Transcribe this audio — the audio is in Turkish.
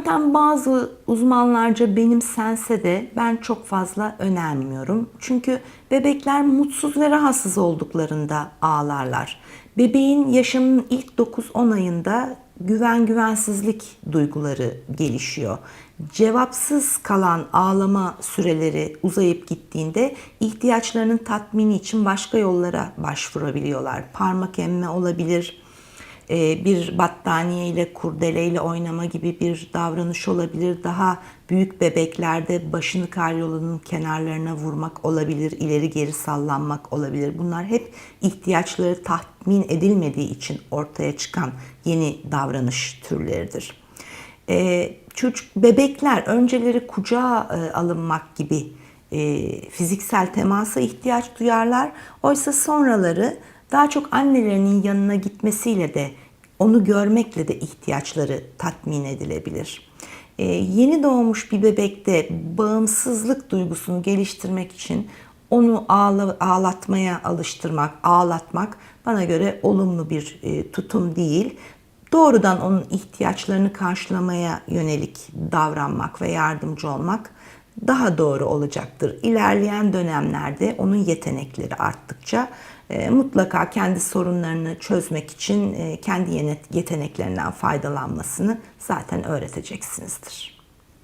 Zaten bazı uzmanlarca benimsense de ben çok fazla önermiyorum. Çünkü bebekler mutsuz ve rahatsız olduklarında ağlarlar. Bebeğin yaşamının ilk 9-10 ayında güven güvensizlik duyguları gelişiyor. Cevapsız kalan ağlama süreleri uzayıp gittiğinde ihtiyaçlarının tatmini için başka yollara başvurabiliyorlar. Parmak emme olabilir, bir battaniye ile kurdeleyle oynama gibi bir davranış olabilir. Daha büyük bebeklerde başını karyolunun kenarlarına vurmak olabilir, ileri geri sallanmak olabilir. Bunlar hep ihtiyaçları tatmin edilmediği için ortaya çıkan yeni davranış türleridir. E, çocuk bebekler önceleri kucağa e, alınmak gibi e, fiziksel temasa ihtiyaç duyarlar. Oysa sonraları daha çok annelerinin yanına gitmesiyle de onu görmekle de ihtiyaçları tatmin edilebilir. Ee, yeni doğmuş bir bebekte bağımsızlık duygusunu geliştirmek için onu ağla, ağlatmaya alıştırmak, ağlatmak bana göre olumlu bir e, tutum değil. Doğrudan onun ihtiyaçlarını karşılamaya yönelik davranmak ve yardımcı olmak daha doğru olacaktır. İlerleyen dönemlerde onun yetenekleri arttıkça e, mutlaka kendi sorunlarını çözmek için e, kendi yeteneklerinden faydalanmasını zaten öğreteceksinizdir.